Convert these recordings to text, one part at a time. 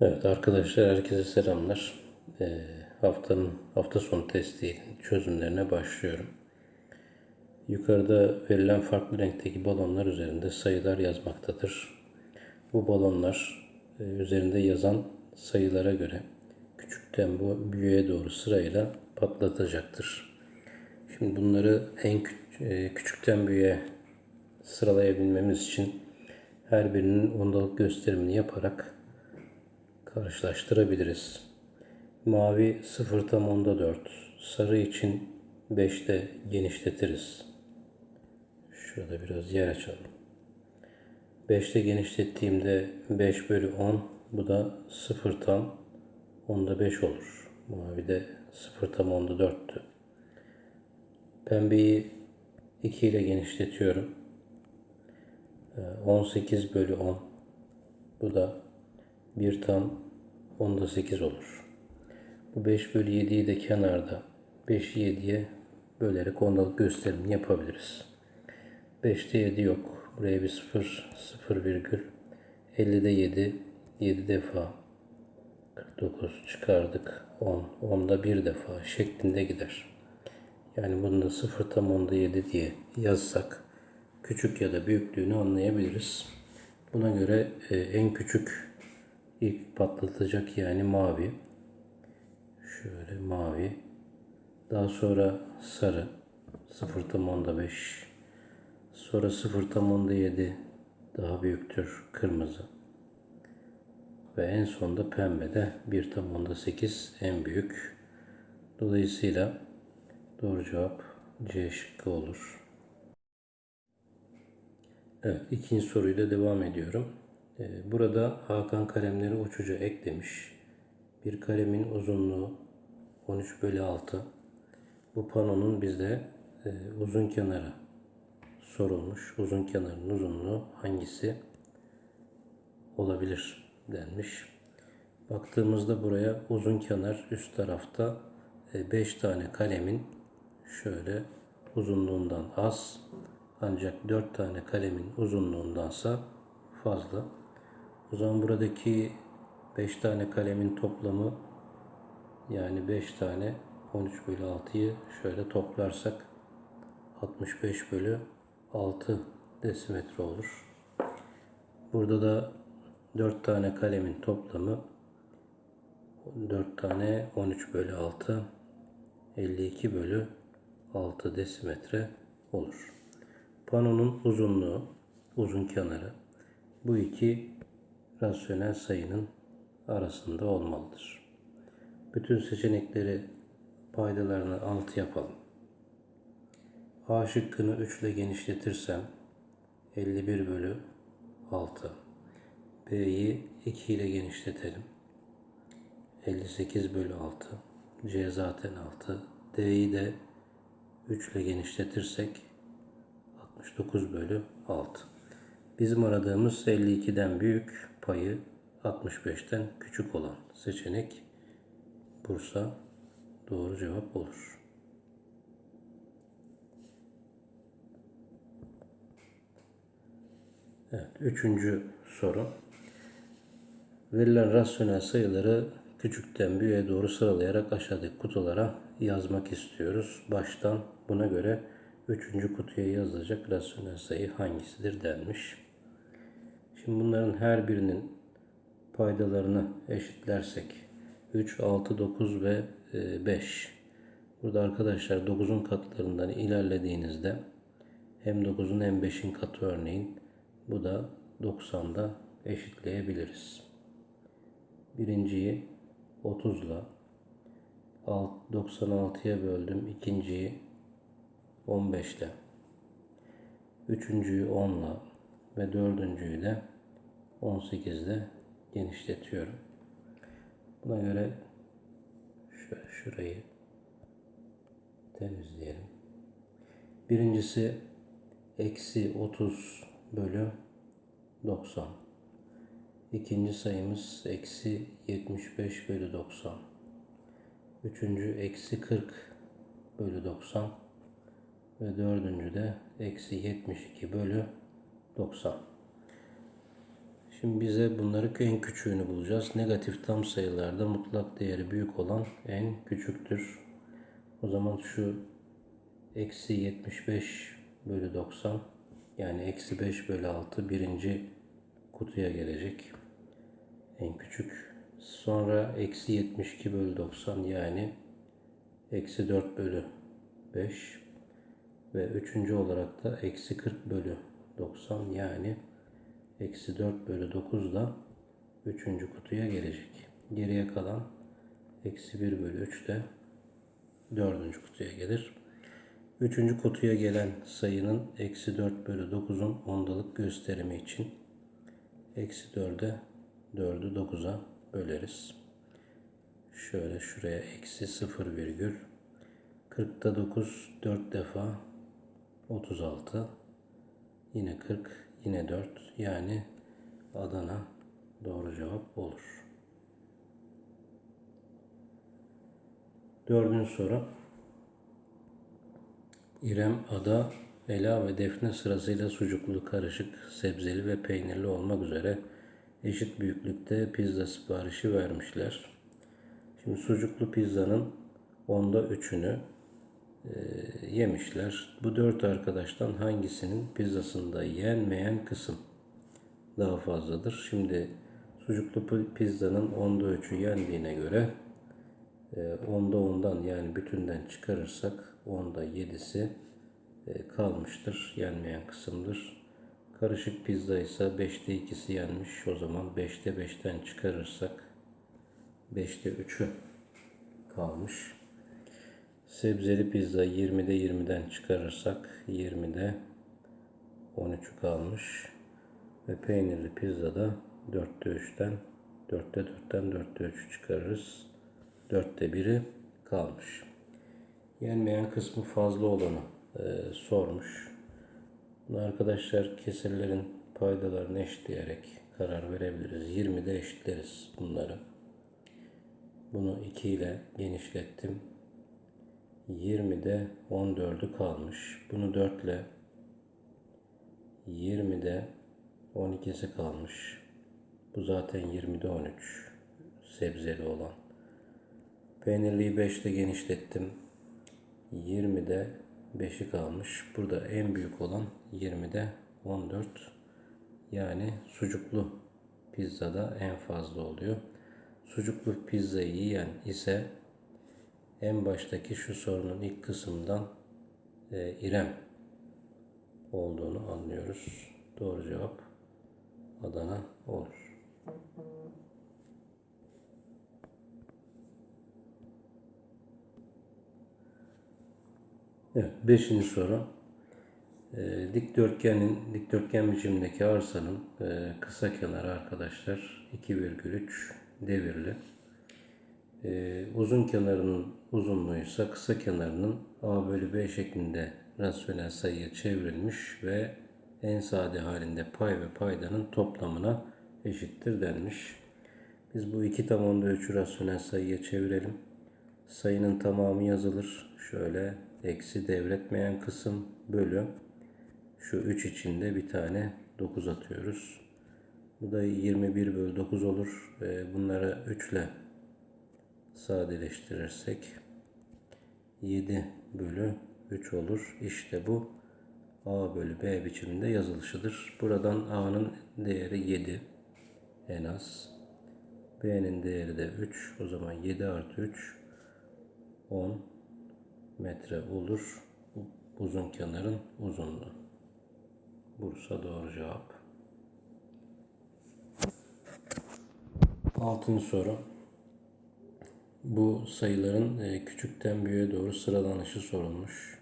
Evet arkadaşlar herkese selamlar. Ee, haftanın hafta sonu testi çözümlerine başlıyorum. Yukarıda verilen farklı renkteki balonlar üzerinde sayılar yazmaktadır. Bu balonlar e, üzerinde yazan sayılara göre küçükten bu büyüğe doğru sırayla patlatacaktır. Şimdi bunları en e, küçükten büyüğe sıralayabilmemiz için her birinin ondalık gösterimini yaparak karşılaştırabiliriz. Mavi 0 tam onda 4. Sarı için 5'te genişletiriz. Şurada biraz yer açalım. 5'te genişlettiğimde 5 bölü 10. Bu da 0 tam onda 5 olur. Mavi de 0 tam onda 4'tü. Pembeyi 2 ile genişletiyorum. Ee, 18 bölü 10. Bu da 1 tam onda 8 olur. Bu 5 bölü 7'yi de kenarda 5'i 7'ye bölerek ondalık gösterim yapabiliriz. 5'te 7 yok. Buraya bir 0, 0 virgül. 50'de 7, 7 defa. 49 çıkardık. 10, 10'da 1 defa şeklinde gider. Yani bunu da 0 tam onda 7 diye yazsak küçük ya da büyüklüğünü anlayabiliriz. Buna göre e, en küçük ilk patlatacak yani mavi. Şöyle mavi. Daha sonra sarı. 0 tam onda 5. Sonra 0 tam onda 7 daha büyüktür kırmızı. Ve en sonda pembe de 1 tam onda 8 en büyük. Dolayısıyla doğru cevap C şıkkı olur. Evet, ikinci soruyla devam ediyorum. Ee, Burada Hakan kalemleri uçucu eklemiş. Bir kalemin uzunluğu 13 bölü 6. Bu panonun bizde e, uzun kenarı sorulmuş. Uzun kenarın uzunluğu hangisi olabilir denmiş. Baktığımızda buraya uzun kenar üst tarafta 5 tane kalemin şöyle uzunluğundan az ancak 4 tane kalemin uzunluğundansa fazla. O zaman buradaki 5 tane kalemin toplamı yani 5 tane 13 bölü 6'yı şöyle toplarsak 65 bölü 6 desimetre olur. Burada da 4 tane kalemin toplamı 4 tane 13 bölü 6 52 bölü 6 desimetre olur. Panonun uzunluğu, uzun kenarı bu iki rasyonel sayının arasında olmalıdır. Bütün seçenekleri paydalarını 6 yapalım. A şıkkını 3 ile genişletirsem 51 bölü 6. B'yi 2 ile genişletelim. 58 bölü 6. C zaten 6. D'yi de 3 ile genişletirsek 69 bölü 6. Bizim aradığımız 52'den büyük payı 65'ten küçük olan seçenek Bursa doğru cevap olur. Evet, üçüncü soru. Verilen rasyonel sayıları küçükten büyüğe doğru sıralayarak aşağıdaki kutulara yazmak istiyoruz. Baştan buna göre üçüncü kutuya yazılacak rasyonel sayı hangisidir denmiş. Şimdi bunların her birinin paydalarını eşitlersek 3, 6, 9 ve e, 5. Burada arkadaşlar 9'un katlarından ilerlediğinizde hem 9'un hem 5'in katı örneğin bu da 90'da eşitleyebiliriz. Birinciyi 30 ile 96'ya böldüm. ikinciyi 15 ile. Üçüncüyü 10 ile ve dördüncüyü de 18 ile genişletiyorum. Buna göre şöyle şurayı temizleyelim. Birincisi eksi 30 bölü 90. İkinci sayımız eksi 75 bölü 90. Üçüncü eksi 40 bölü 90. Ve dördüncü de eksi 72 bölü 90. Şimdi bize bunları en küçüğünü bulacağız. Negatif tam sayılarda mutlak değeri büyük olan en küçüktür. O zaman şu eksi 75 bölü 90 yani eksi 5 bölü 6 birinci kutuya gelecek. En küçük. Sonra eksi 72 bölü 90 yani eksi 4 bölü 5 ve üçüncü olarak da eksi 40 bölü 90 yani eksi 4 bölü 9 da üçüncü kutuya gelecek. Geriye kalan eksi 1 bölü 3 de dördüncü kutuya gelir. Üçüncü kutuya gelen sayının eksi 4 bölü 9'un ondalık gösterimi için eksi 4'e 4'ü 9'a böleriz. Şöyle şuraya eksi 0 virgül 40'ta 9 4 defa 36 yine 40 yine 4 yani Adana doğru cevap olur. Dördüncü soru. İrem, Ada, Ela ve Defne sırasıyla sucuklu, karışık, sebzeli ve peynirli olmak üzere eşit büyüklükte pizza siparişi vermişler. Şimdi sucuklu pizzanın onda üçünü yemişler. Bu dört arkadaştan hangisinin pizzasında yenmeyen kısım daha fazladır? Şimdi sucuklu pi- pizzanın onda üçü yendiğine göre e, onda ondan yani bütünden çıkarırsak onda yedisi e, kalmıştır. Yenmeyen kısımdır. Karışık pizza ise 5'te ikisi yenmiş. O zaman 5'te 5'ten çıkarırsak 5'te 3'ü kalmış. Sebzeli pizza 20'de 20'den çıkarırsak 20'de 13'ü kalmış. Ve peynirli pizza da 4'te 3'ten 4'te 4'ten 4'te 3'ü çıkarırız. 4'te 1'i kalmış. Yenmeyen kısmı fazla olanı e, sormuş. Bunu arkadaşlar kesirlerin paydalarını eşitleyerek karar verebiliriz. 20'de eşitleriz bunları. Bunu 2 ile genişlettim. 20'de 14'ü kalmış. Bunu 4 ile 20'de 12'si kalmış. Bu zaten 20'de 13 sebzeli olan. Peynirliyi 5 ile genişlettim. 20'de 5'i kalmış. Burada en büyük olan 20'de 14. Yani sucuklu pizzada en fazla oluyor. Sucuklu pizzayı yiyen ise en baştaki şu sorunun ilk kısmından e, İrem olduğunu anlıyoruz. Doğru cevap Adana olur. Evet, beşinci soru. Ee, dikdörtgenin, dikdörtgen biçimindeki arsanın e, kısa kenarı arkadaşlar 2,3 devirli. Ee, uzun kenarının uzunluğu ise kısa kenarının A bölü B şeklinde rasyonel sayıya çevrilmiş ve en sade halinde pay ve paydanın toplamına eşittir denmiş. Biz bu 2 tam onda 3'ü rasyonel sayıya çevirelim. Sayının tamamı yazılır. Şöyle eksi devretmeyen kısım bölü şu 3 içinde bir tane 9 atıyoruz. Bu da 21 bölü 9 olur. Bunları 3 ile sadeleştirirsek 7 bölü 3 olur. İşte bu A bölü B biçiminde yazılışıdır. Buradan A'nın değeri 7 en az. B'nin değeri de 3. O zaman 7 artı 3 10 metre olur. Uzun kenarın uzunluğu. Bursa doğru cevap. Altıncı soru. Bu sayıların e, küçükten büyüğe doğru sıralanışı sorulmuş.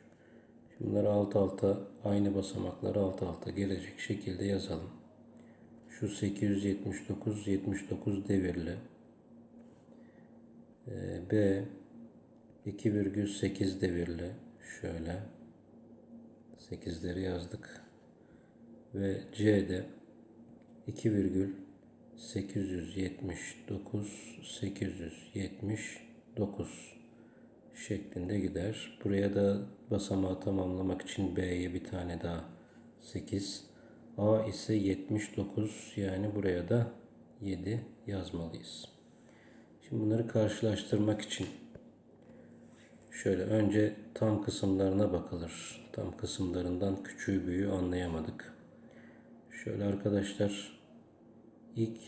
Bunları alt alta aynı basamakları alt alta gelecek şekilde yazalım. Şu 879 79 devirli. E, B 2,8 devirli. Şöyle 8'leri yazdık. Ve C'de 2,879 879 şeklinde gider. Buraya da basamağı tamamlamak için B'ye bir tane daha 8 A ise 79 yani buraya da 7 yazmalıyız. Şimdi bunları karşılaştırmak için şöyle önce tam kısımlarına bakılır. Tam kısımlarından küçüğü büyüğü anlayamadık. Şöyle arkadaşlar ilk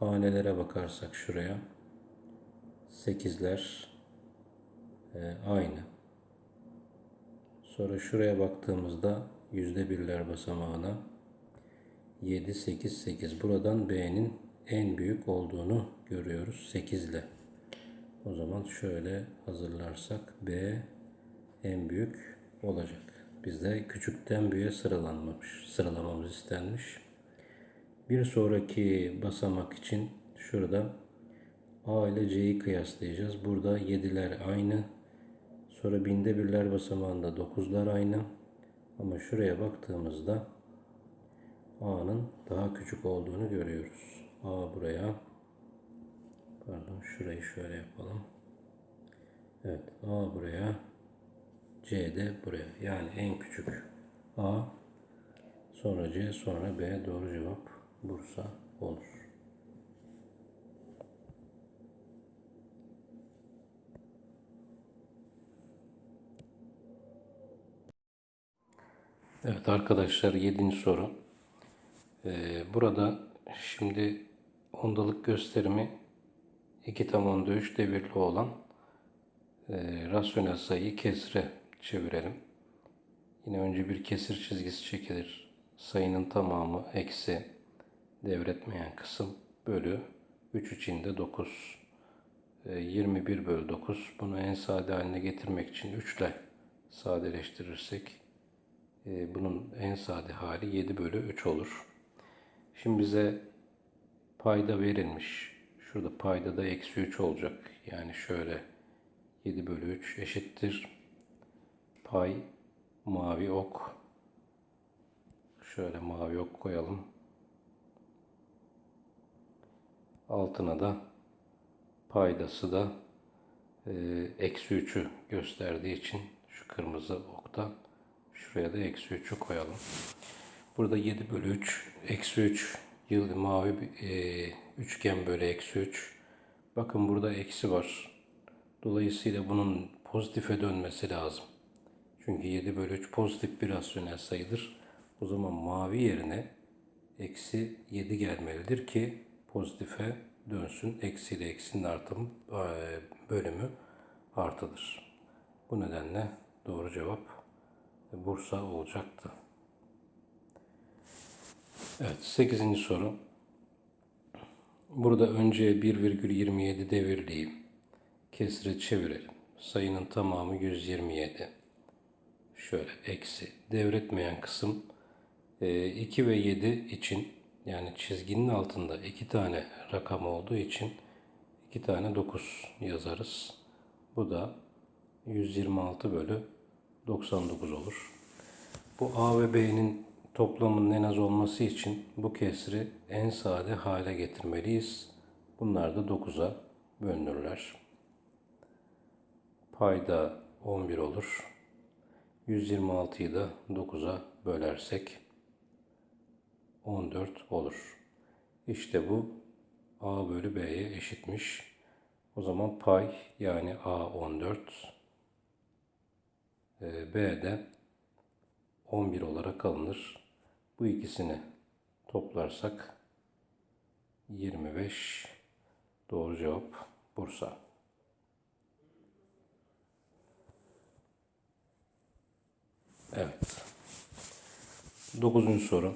hanelere bakarsak şuraya 8'ler e, aynı. Sonra şuraya baktığımızda yüzde birler basamağına 7, 8, 8. Buradan B'nin en büyük olduğunu görüyoruz 8 ile. O zaman şöyle hazırlarsak B en büyük olacak. Bizde küçükten büyüğe sıralanmamış, sıralamamız istenmiş. Bir sonraki basamak için şurada A ile C'yi kıyaslayacağız. Burada 7'ler aynı. Sonra binde birler basamağında 9'lar aynı. Ama şuraya baktığımızda A'nın daha küçük olduğunu görüyoruz. A buraya. Pardon şurayı şöyle yapalım. Evet A buraya. C de buraya. Yani en küçük A sonra C sonra B doğru cevap Bursa olur. Evet arkadaşlar 7. soru. Ee, burada şimdi ondalık gösterimi 2 tam onda 3 devirli olan e, rasyonel sayıyı kesre çevirelim. Yine önce bir kesir çizgisi çekilir. Sayının tamamı eksi devretmeyen kısım bölü 3 içinde 9. E, 21 bölü 9. Bunu en sade haline getirmek için 3 ile sadeleştirirsek e, bunun en sade hali 7 bölü 3 olur. Şimdi bize payda verilmiş. Şurada payda da eksi 3 olacak. Yani şöyle 7 bölü 3 eşittir. Pay mavi ok. Şöyle mavi ok koyalım. Altına da paydası da e, eksi 3'ü gösterdiği için şu kırmızı okta şuraya da eksi 3'ü koyalım. Burada 7 bölü 3 eksi 3 yıl mavi e, üçgen bölü eksi 3. Bakın burada eksi var. Dolayısıyla bunun pozitife dönmesi lazım. Çünkü 7 bölü 3 pozitif bir rasyonel sayıdır. O zaman mavi yerine eksi 7 gelmelidir ki pozitife dönsün. Eksi ile eksinin artım e, bölümü artıdır. Bu nedenle doğru cevap Bursa olacaktı. Evet 8. soru. Burada önce 1,27 devirliği kesre çevirelim. Sayının tamamı 127. Şöyle eksi. Devretmeyen kısım 2 e, ve 7 için yani çizginin altında iki tane rakam olduğu için iki tane 9 yazarız. Bu da 126 bölü 99 olur. Bu A ve B'nin toplamının en az olması için bu kesri en sade hale getirmeliyiz. Bunlar da 9'a bölünürler. Payda 11 olur. 126'yı da 9'a bölersek 14 olur. İşte bu A bölü B'ye eşitmiş. O zaman pay yani A 14 B de 11 olarak alınır. Bu ikisini toplarsak 25 doğru cevap Bursa. Evet. Dokuzuncu soru.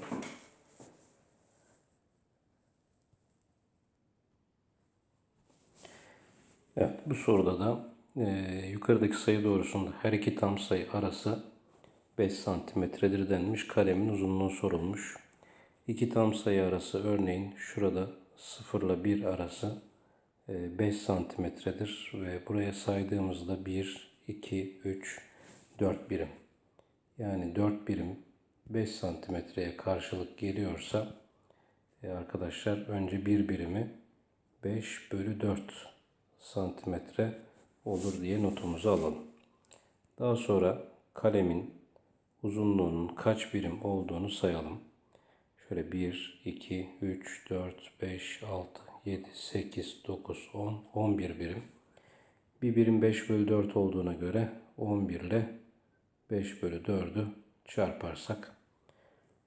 Evet, bu soruda da e, yukarıdaki sayı doğrusunda her iki tam sayı arası 5 santimetredir denmiş. Kalemin uzunluğu sorulmuş. İki tam sayı arası örneğin şurada 0 ile 1 arası 5 e, santimetredir ve buraya saydığımızda 1, 2, 3, 4 birim. Yani 4 birim 5 santimetreye karşılık geliyorsa e arkadaşlar önce bir birimi 5 bölü 4 santimetre olur diye notumuzu alalım. Daha sonra kalemin uzunluğunun kaç birim olduğunu sayalım. Şöyle 1, 2, 3, 4, 5, 6, 7, 8, 9, 10, 11 birim. Bir birim 5 bölü 4 olduğuna göre 11 ile 5 bölü 4'ü çarparsak.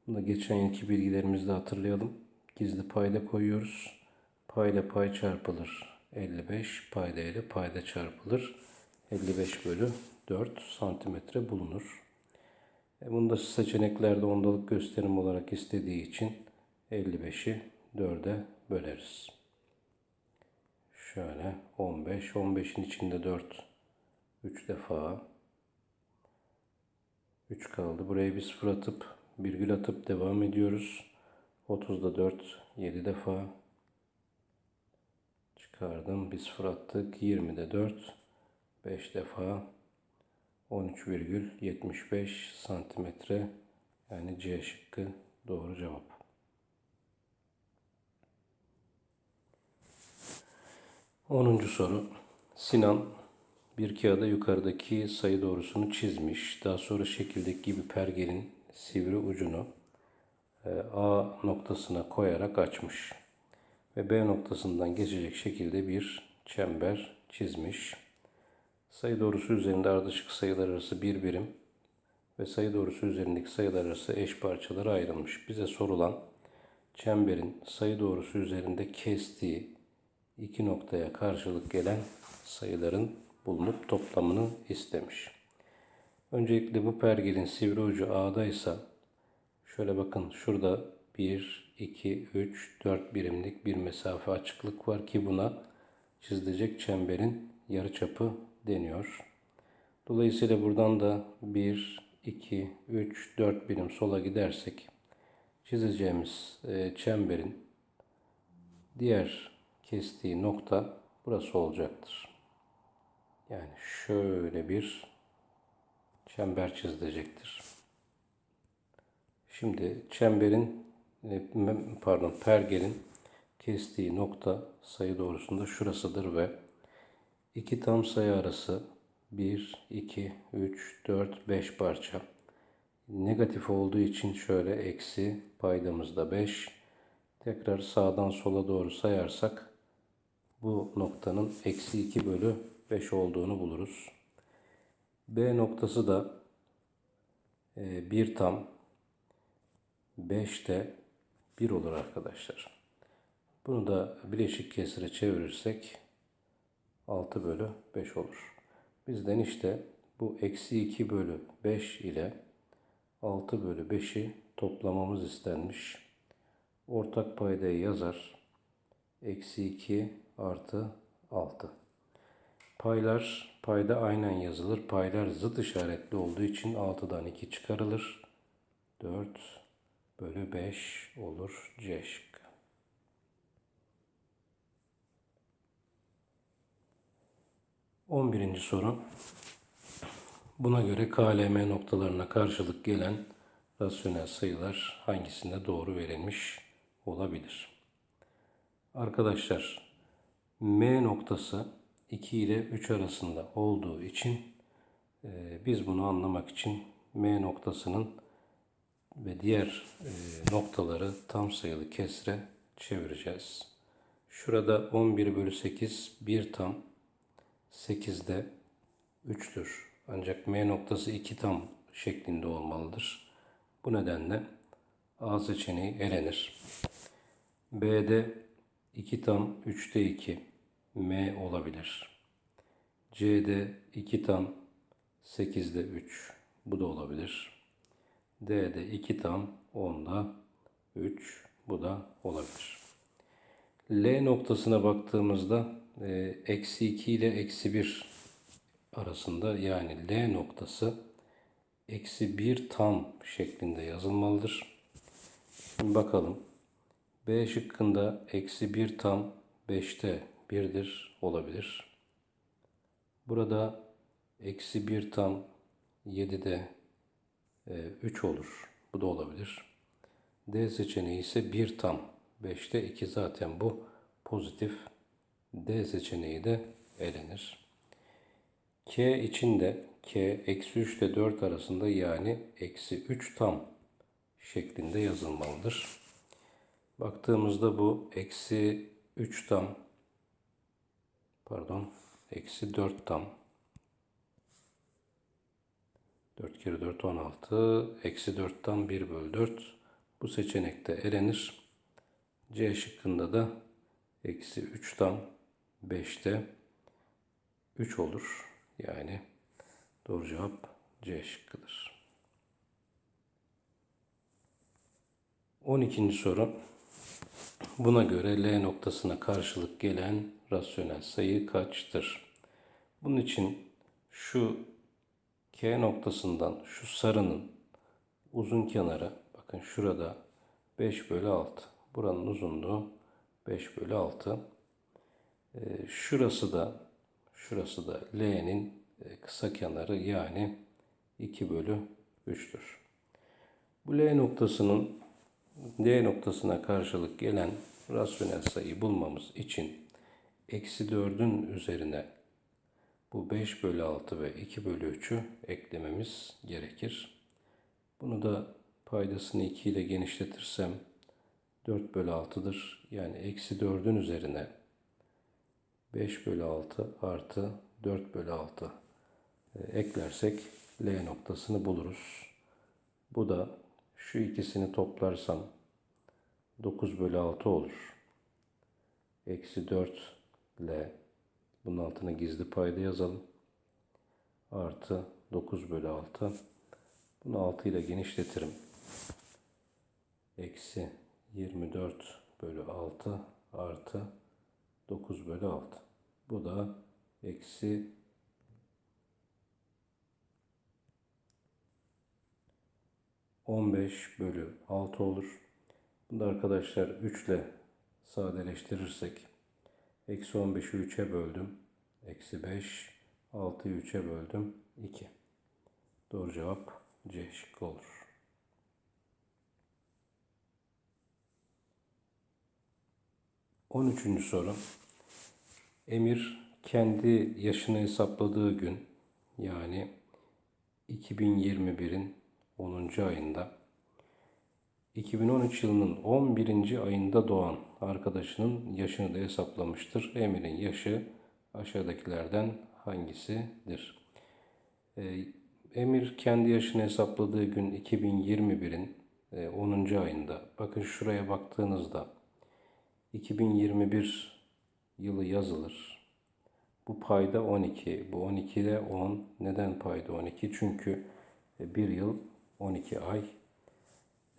Bunu da geçen yılki bilgilerimizde hatırlayalım. Gizli payda koyuyoruz. Payla pay çarpılır. 55 payda ile payda çarpılır. 55 bölü 4 santimetre bulunur. E, Bunu da seçeneklerde ondalık gösterim olarak istediği için 55'i 4'e böleriz. Şöyle 15. 15'in içinde 4 3 defa 3 kaldı. Buraya bir sıfır atıp virgül atıp devam ediyoruz. 30'da 4 7 defa çıkardım. Bir sıfır attık. 20'de 4 5 defa 13,75 santimetre yani C şıkkı doğru cevap. 10. soru. Sinan bir kağıda yukarıdaki sayı doğrusunu çizmiş. Daha sonra şekildeki gibi pergelin sivri ucunu e, A noktasına koyarak açmış. Ve B noktasından geçecek şekilde bir çember çizmiş. Sayı doğrusu üzerinde ardışık sayılar arası bir birim ve sayı doğrusu üzerindeki sayılar arası eş parçalara ayrılmış. Bize sorulan çemberin sayı doğrusu üzerinde kestiği iki noktaya karşılık gelen sayıların bulunup toplamını istemiş. Öncelikle bu pergelin sivri ucu A'daysa şöyle bakın şurada 1, 2, 3, 4 birimlik bir mesafe açıklık var ki buna çizilecek çemberin yarıçapı deniyor. Dolayısıyla buradan da 1, 2, 3, 4 birim sola gidersek çizeceğimiz e, çemberin diğer kestiği nokta burası olacaktır. Yani şöyle bir çember çizilecektir. Şimdi çemberin pardon pergelin kestiği nokta sayı doğrusunda şurasıdır ve iki tam sayı arası 1, 2, 3, 4, 5 parça. Negatif olduğu için şöyle eksi paydamızda 5. Tekrar sağdan sola doğru sayarsak bu noktanın eksi 2 bölü 5 olduğunu buluruz. B noktası da 1 tam 5'te 1 olur arkadaşlar. Bunu da bileşik kesire çevirirsek 6 bölü 5 olur. Bizden işte bu eksi 2 bölü 5 ile 6 bölü 5'i toplamamız istenmiş. Ortak paydayı yazar. Eksi 2 artı 6. Paylar payda aynen yazılır. Paylar zıt işaretli olduğu için 6'dan 2 çıkarılır. 4 bölü 5 olur C. On birinci soru. Buna göre KLM noktalarına karşılık gelen rasyonel sayılar hangisinde doğru verilmiş olabilir? Arkadaşlar M noktası 2 ile 3 arasında olduğu için e, biz bunu anlamak için M noktasının ve diğer e, noktaları tam sayılı kesre çevireceğiz. Şurada 11 bölü 8 bir tam 8'de 3'tür. Ancak M noktası 2 tam şeklinde olmalıdır. Bu nedenle A seçeneği elenir. B'de 2 tam 3'te 2 M olabilir. C'de 2 tam 8'de 3 bu da olabilir. D'de 2 tam 10'da 3 bu da olabilir. L noktasına baktığımızda e, eksi 2 ile eksi 1 arasında yani L noktası eksi 1 tam şeklinde yazılmalıdır. Şimdi bakalım. B şıkkında eksi 1 tam 5'te 1'dir olabilir. Burada eksi 1 tam 7'de 3 olur. Bu da olabilir. D seçeneği ise 1 tam 5'te 2 zaten bu pozitif. D seçeneği de elenir. K içinde K eksi 3 ile 4 arasında yani eksi 3 tam şeklinde yazılmalıdır. Baktığımızda bu eksi 3 tam pardon eksi 4 tam 4 kere 4 16 eksi 4 tam 1 bölü 4 bu seçenekte elenir. C şıkkında da eksi 3 tam 5'te 3 olur. Yani doğru cevap C şıkkıdır. 12. soru. Buna göre L noktasına karşılık gelen rasyonel sayı kaçtır? Bunun için şu K noktasından şu sarının uzun kenarı bakın şurada 5 bölü 6. Buranın uzunluğu 5 bölü 6. Ee, şurası da şurası da L'nin e, kısa kenarı yani 2 bölü 3'tür. Bu L noktasının D noktasına karşılık gelen rasyonel sayıyı bulmamız için eksi 4'ün üzerine bu 5 bölü 6 ve 2 bölü 3'ü eklememiz gerekir. Bunu da paydasını 2 ile genişletirsem 4 bölü 6'dır. Yani eksi 4'ün üzerine 5 bölü 6 artı 4 bölü 6 e, eklersek L noktasını buluruz. Bu da şu ikisini toplarsam 9 bölü 6 olur. Eksi 4 L. Bunun altına gizli payda yazalım. Artı 9 bölü 6. Bunu 6 ile genişletirim. Eksi 24 bölü 6 artı 9 bölü 6. Bu da eksi 15 bölü 6 olur. Bunu da arkadaşlar 3 ile sadeleştirirsek eksi 15'i 3'e böldüm. Eksi 5 6'yı 3'e böldüm. 2. Doğru cevap C şıkkı olur. On üçüncü soru. Emir kendi yaşını hesapladığı gün yani 2021'in 10. ayında 2013 yılının 11. ayında doğan arkadaşının yaşını da hesaplamıştır. Emir'in yaşı aşağıdakilerden hangisidir? Ee, Emir kendi yaşını hesapladığı gün 2021'in 10. e, ayında. Bakın şuraya baktığınızda 2021 yılı yazılır. Bu payda 12. Bu 12'de 10. Neden payda 12? Çünkü e, bir yıl 12 ay.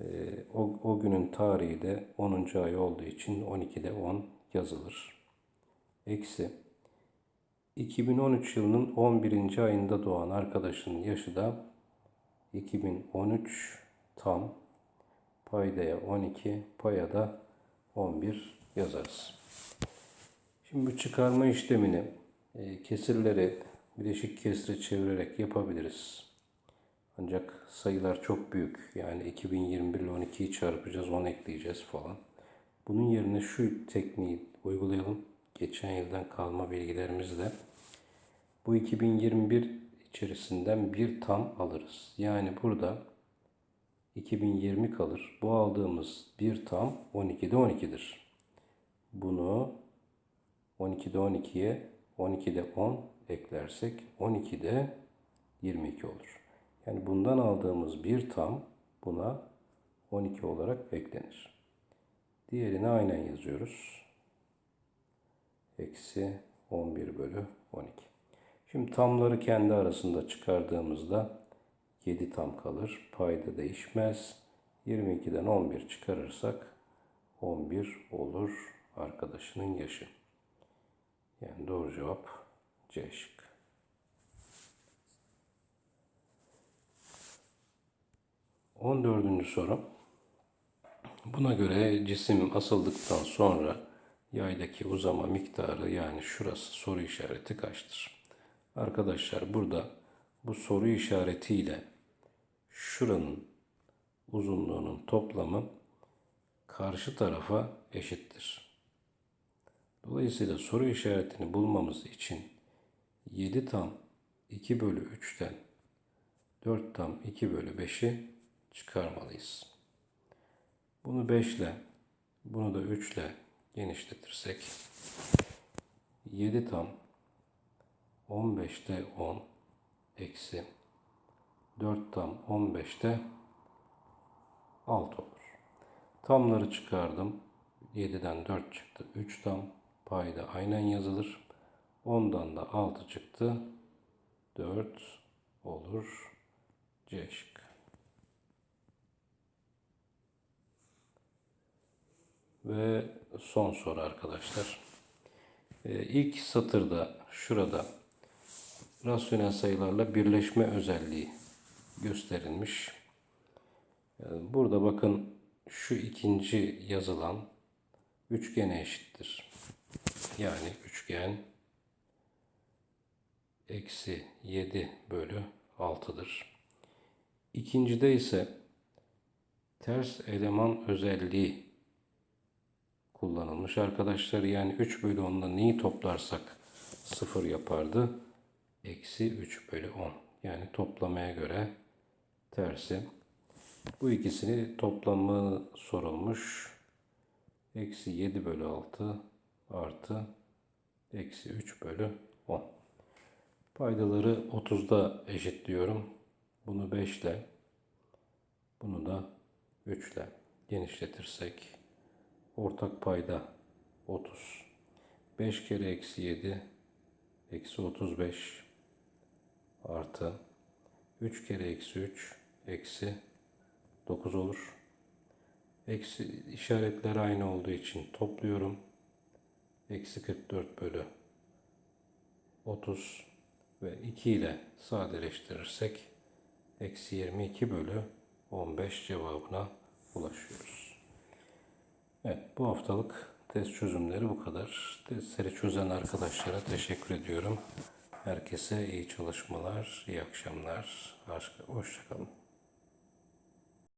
E, o, o günün tarihi de 10. ay olduğu için 12'de 10 yazılır. Eksi 2013 yılının 11. ayında doğan arkadaşın yaşı da 2013 tam paydaya 12 paya da 11 yazarız. Şimdi bu çıkarma işlemini e, kesirleri bileşik kesre çevirerek yapabiliriz. Ancak sayılar çok büyük. Yani 2021 ile 12'yi çarpacağız, 10 ekleyeceğiz falan. Bunun yerine şu tekniği uygulayalım. Geçen yıldan kalma bilgilerimizle. Bu 2021 içerisinden bir tam alırız. Yani burada 2020 kalır. Bu aldığımız bir tam 12'de 12'dir. Bunu 12'de 12'ye 12'de 10 eklersek 12'de 22 olur. Yani bundan aldığımız bir tam buna 12 olarak eklenir. Diğerini aynen yazıyoruz. Eksi 11 bölü 12. Şimdi tamları kendi arasında çıkardığımızda 7 tam kalır. Payda değişmez. 22'den 11 çıkarırsak 11 olur arkadaşının yaşı. Yani doğru cevap C şıkkı. 14. soru. Buna göre cisim asıldıktan sonra yaydaki uzama miktarı yani şurası soru işareti kaçtır? Arkadaşlar burada bu soru işaretiyle şuranın uzunluğunun toplamı karşı tarafa eşittir. Dolayısıyla soru işaretini bulmamız için 7 tam 2 bölü 3'ten 4 tam 2 bölü 5'i çıkarmalıyız. Bunu 5 ile Bunu da 3 ile genişletirsek 7 tam 15'te 10 eksi 4 tam 15'te 6 olur. Tamları çıkardım. 7'den 4 çıktı. 3 tam payda aynen yazılır. 10'dan da 6 çıktı. 4 olur. C şıkkı. Ve son soru arkadaşlar. Ee, ilk satırda şurada rasyonel sayılarla birleşme özelliği gösterilmiş. Ee, Burada bakın şu ikinci yazılan üçgene eşittir. Yani üçgen eksi 7 bölü 6'dır. İkincide ise ters eleman özelliği kullanılmış arkadaşlar. Yani 3 bölü 10'da neyi toplarsak 0 yapardı. Eksi 3 bölü 10. Yani toplamaya göre tersi. Bu ikisini toplamı sorulmuş. Eksi 7 bölü 6 artı eksi 3 bölü 10. Paydaları 30'da eşitliyorum. Bunu 5 ile bunu da 3 ile genişletirsek ortak payda 30. 5 kere eksi 7 eksi 35 artı 3 kere eksi 3 eksi 9 olur. Eksi işaretler aynı olduğu için topluyorum. Eksi 44 bölü 30 ve 2 ile sadeleştirirsek eksi 22 bölü 15 cevabına ulaşıyoruz. Evet bu haftalık test çözümleri bu kadar. Testleri çözen arkadaşlara teşekkür ediyorum. Herkese iyi çalışmalar, iyi akşamlar. Hoşçakalın.